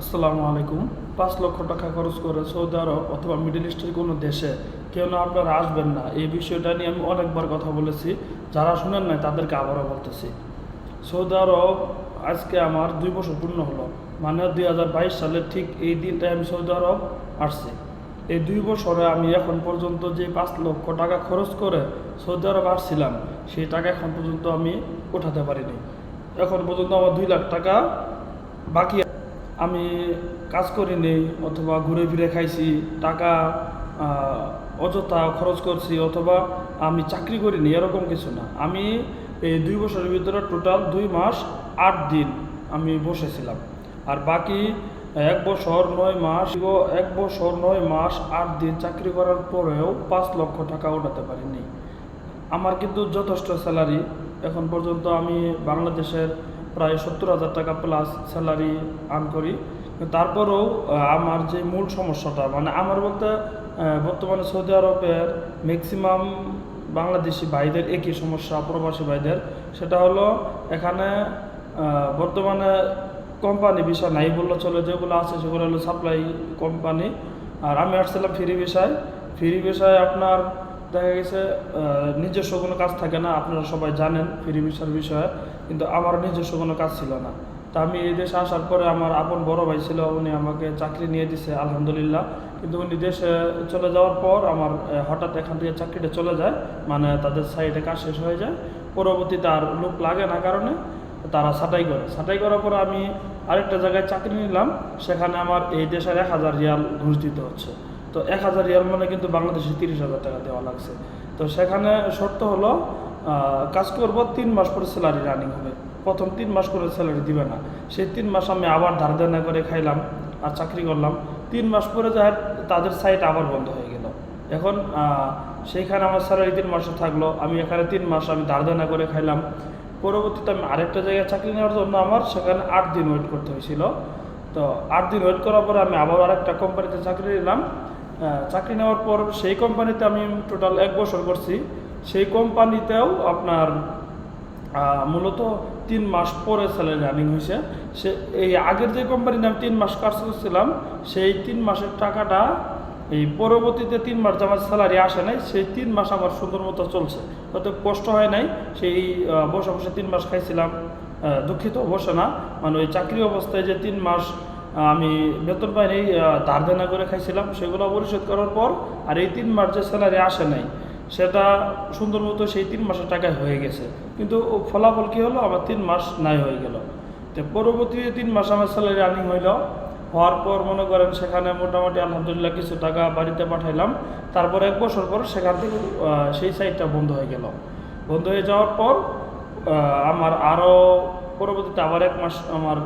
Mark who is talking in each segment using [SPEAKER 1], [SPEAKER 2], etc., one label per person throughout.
[SPEAKER 1] আসসালামু আলাইকুম। পাঁচ লক্ষ টাকা খরচ করে সৌদি আরব অথবা মিডল ইস্টের কোনো দেশে কেউ না আপনারা আসবেন না। এই বিষয়টা নিয়ে আমি অনেকবার কথা বলেছি। যারা শুনেন নাই তাদেরকে আবারও বলতেছি। সৌদি আরব আজকে আমার দুই বছর পূর্ণ হলো। মানে দুই হাজার বাইশ সালের ঠিক এই দিনটায় আমি সৌদি আরব আসছি। এই দুই বছরে আমি এখন পর্যন্ত যে পাঁচ লক্ষ টাকা খরচ করে সৌদি আরব আসছিলাম, সেই টাকা এখন পর্যন্ত আমি উঠাতে পারিনি। এখন পর্যন্ত আমার দুই লাখ টাকা বাকি আমি কাজ করি করিনি অথবা ঘুরে ফিরে খাইছি, টাকা অযথা খরচ করছি অথবা আমি চাকরি করিনি এরকম কিছু না। আমি এই দুই বছরের ভিতরে টোটাল দুই মাস, আট দিন আমি বসেছিলাম। আর বাকি এক বছর, নয় মাস, এক বছর, নয় মাস, আট দিন চাকরি করার পরেও পাঁচ লক্ষ টাকা ওঠাতে পারিনি। আমার কিন্তু যথেষ্ট স্যালারি। এখন পর্যন্ত আমি বাংলাদেশের প্রায় সত্তর হাজার টাকা প্লাস স্যালারি আর্ন করি। তারপরেও আমার যে মূল সমস্যাটা মানে আমার বলতে বর্তমানে সৌদি আরবের ম্যাক্সিমাম বাংলাদেশি ভাইদের একই সমস্যা, প্রবাসী ভাইদের। সেটা হলো, এখানে বর্তমানে কোম্পানি বিষয় নাই বললে চলে, যেগুলো আছে সেগুলো হলো সাপ্লাই কোম্পানি আর আমি আসছিলাম ফ্রি বিষয় ফ্রি বিষয়ে আপনার দেখা গেছে নিজস্ব কোনো কাজ থাকে না, আপনারা সবাই জানেন ফ্রি ভিসার বিষয়ে। কিন্তু আমার নিজস্ব কোনো কাজ ছিল না। তা আমি এই দেশে আসার পরে আমার আপন বড় ভাই ছিল, উনি আমাকে চাকরি নিয়ে দিছে, আলহামদুলিল্লাহ। কিন্তু উনি দেশে চলে যাওয়ার পর আমার হঠাৎ এখান থেকে চাকরিটা চলে যায় মানে তাদের সাইডে কাজ শেষ হয়ে যায়। পরবর্তীতে আর লোক লাগে না কারণে তারা ছাঁটাই করে। ছাঁটাই করার পর আমি আরেকটা জায়গায় চাকরি নিলাম, সেখানে আমার এই দেশের এক হাজার রিয়াল ঘুষ দিতে হচ্ছে। তো এক হাজার রিয়াল মানে কিন্তু বাংলাদেশে তিরিশ হাজার টাকা দেওয়া লাগছে। তো সেখানে শর্ত হলো কাজ করব, তিন মাস পরে স্যালারি রানিং হবে। প্রথম তিন মাস করে স্যালারি দিবে না। সেই তিন মাস আমি আবার ধার দেনা করে খাইলাম আর চাকরি করলাম। তিন মাস পরে যা তাদের সাইট আবার বন্ধ হয়ে গেল। এখন সেইখানে আমার স্যালারি তিন মাসে থাকল। আমি এখানে তিন মাস আমি ধার দেনা করে খাইলাম। পরবর্তীতে আমি আরেকটা জায়গায় চাকরি নেওয়ার জন্য আমার সেখানে আট দিন ওয়েট করতে হয়েছিল। তো আট দিন ওয়েট করার পরে আমি আবার আরেকটা কোম্পানিতে চাকরি নিলাম। চাকরি নেওয়ার পর সেই কোম্পানিতে আমি টোটাল এক বছর করছি। সেই কোম্পানিতেও আপনার মূলত তিন মাস পরে স্যালারি রানিং হয়েছে। সে, এই আগের যে কোম্পানিতে আমি তিন মাস কাজ করছিলাম, সেই তিন মাসের টাকাটা এই পরবর্তীতে তিন মাস আমার স্যালারি আসে নাই, সেই তিন মাস আমার সুন্দর মতো চলছে। হয়তো কষ্ট হয় নাই, সেই বসে বসে তিন মাস খাইছিলাম। দুঃখিত, বসে না। মানে ওই চাকরি অবস্থায় যে তিন মাস আমি বেতন পাইনি ধার দেনা করে খাইছিলাম, সেগুলো পরিশোধ করার পর আর এই তিন মাস যে স্যালারি আসে নাই সেটা সুন্দর মতো সেই তিন মাসের টাকায় হয়ে গেছে। কিন্তু ফলাফল কী হলো? আমার তিন মাস নাই হয়ে গেল। তো পরবর্তী তিন মাস আমার স্যালারি রানিং হইল, হওয়ার পর মনে করেন সেখানে মোটামুটি আলহামদুলিল্লাহ কিছু টাকা বাড়িতে পাঠাইলাম। তারপর এক বছর পর সেখান থেকে সেই সাইটটা বন্ধ হয়ে গেল। বন্ধ হয়ে যাওয়ার পর আমার আরও পরবর্তীতে আবার এক মাস আমার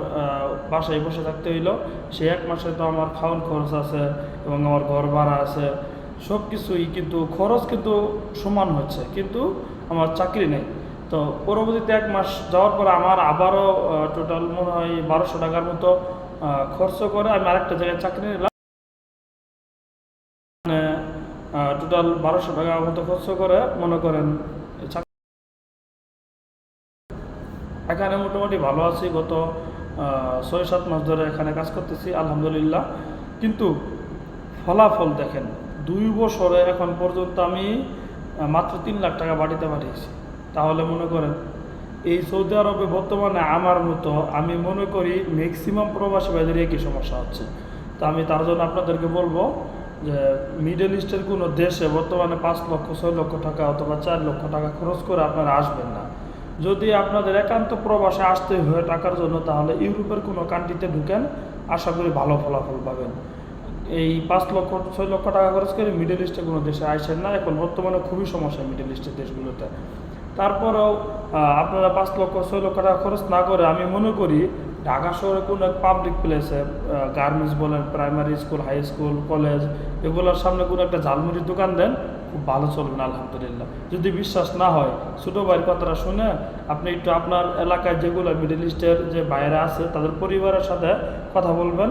[SPEAKER 1] বাসায় বসে থাকতে হইল। সেই এক মাসে তো আমার খাওয়ান খরচ আছে এবং আমার ঘর ভাড়া আছে। সব কিছুই কিন্তু খরচ কিন্তু সমান হচ্ছে, কিন্তু আমার চাকরি নেই। তো পরবর্তীতে এক মাস যাওয়ার পর আমার আবারও টোটাল মনে হয় বারোশো টাকার মতো খরচ করে আমি আরেকটা জায়গায় চাকরি নিলাম। মানে টোটাল বারোশো টাকার মতো খরচ করে মনে করেন এখানে মোটামুটি ভালো আছি, গত ছয় সাত মাস ধরে এখানে কাজ করতেছি, আলহামদুলিল্লাহ। কিন্তু ফলাফল দেখেন দুই বছরে এখন পর্যন্ত আমি মাত্র তিন লাখ টাকা বাড়িতে পাঠিয়েছি। তাহলে মনে করেন, এই সৌদি আরবে বর্তমানে আমার মতো আমি মনে করি ম্যাক্সিমাম প্রবাসী ভাইদের একই সমস্যা হচ্ছে। তা আমি তার জন্য আপনাদেরকে বলব যে মিডল ইস্টের কোনো দেশে বর্তমানে পাঁচ লক্ষ, ছয় লক্ষ টাকা অথবা চার লক্ষ টাকা খরচ করে আপনারা আসবেন না। যদি আপনাদের একান্ত প্রবাসে আসতে হয় টাকার জন্য, তাহলে ইউরোপের কোনো কান্ট্রিতে ঢুকেন, আশা করি ভালো ফলাফল পাবেন। এই পাঁচ লক্ষ, ছয় লক্ষ টাকা খরচ করে মিডল ইস্টে কোনো দেশে আসেন না। এখন বর্তমানে খুবই সমস্যা মিডল ইস্টের দেশগুলোতে। তারপরেও আপনারা পাঁচ লক্ষ, ছয় লক্ষ টাকা খরচ না করে, আমি মনে করি ঢাকা শহরে কোনো এক পাবলিক প্লেসে গার্মেন্টস বলেন primary school high school college এগুলোর সামনে কোনো একটা ঝালমুড়ির দোকান দেন, খুব ভালো চলবেন আলহামদুলিল্লাহ। যদি বিশ্বাস না হয়, ছোটো ভাইয়ের কথাটা শুনে আপনি একটু আপনার এলাকায় যেগুলো মিডল ইস্টের যে বাইরে আছে, তাদের পরিবারের সাথে কথা বলবেন।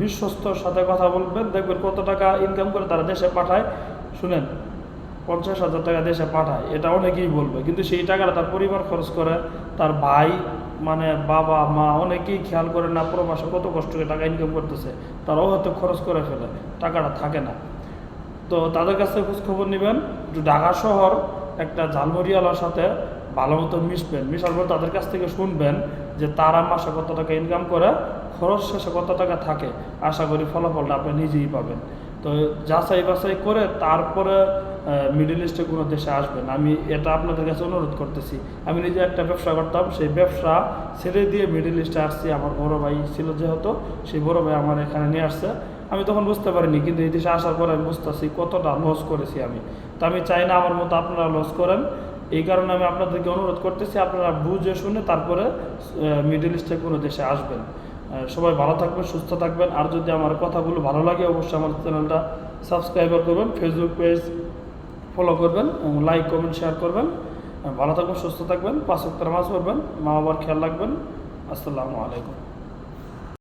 [SPEAKER 1] বিশ্বস্তর সাথে কথা বলবেন, দেখবেন কত টাকা ইনকাম করে তারা দেশে পাঠায়। শুনেন, পঞ্চাশ হাজার টাকা দেশে পাঠায়, এটা অনেকেই বলবে, কিন্তু সেই টাকাটা তার পরিবার খরচ করে, তার ভাই মানে বাবা, মা, অনেকেই খেয়াল করে না প্রবাসে কত কষ্ট করে টাকা ইনকাম করতেছে, তারাও হয়তো খরচ করে ফেলে, টাকাটা থাকে না। তো তাদের কাছ খোঁজখবর নেবেন ঢাকা শহর, একটা ঝালমুড়িওয়ালার সাথে ভালো মতো মিশবেন, মিশার পর তাদের কাছ থেকে শুনবেন যে তারা মাসে কত টাকা ইনকাম করে খরচ শেষে কত টাকা থাকে, আশা করি ফলাফলটা আপনি নিজেই পাবেন। তো যাচাই বাছাই করে তারপরে মিডল ইস্টে কোনো দেশে আসবেন। আমি এটা আপনাদের কাছে অনুরোধ করতেছি। আমি নিজে একটা ব্যবসা করতাম, সেই ব্যবসা ছেড়ে দিয়ে মিডল ইস্টে আসছি। আমার বড় ভাই ছিল যেহেতু, সেই বড় ভাই আমার এখানে নিয়ে আসছে। আমি তখন বুঝতে পারিনি, কিন্তু এই দেশে আসার পরে আমি বুঝতেছি কতটা লস করেছি আমি। তো আমি চাই না আমার মতো আপনারা লস করেন। এই কারণে আমি আপনাদেরকে অনুরোধ করতেছি, আপনারা বুঝে শুনে তারপরে মিডল ইস্টে কোনো দেশে আসবেন। সবাই ভালো থাকবেন, সুস্থ থাকবেন। আর যদি আমার কথাগুলো ভালো লাগে, অবশ্যই আমার চ্যানেলটা সাবস্ক্রাইবার করবেন ফেসবুক পেজ ফলো করবেন লাইক কমেন্ট শেয়ার করবেন। ভালো থাকবেন, সুস্থ থাকবেন, পাঁচ সপ্তাহ মাছ করবেন মা বাবার খেয়াল রাখবেন। আসসালামু আলাইকুম।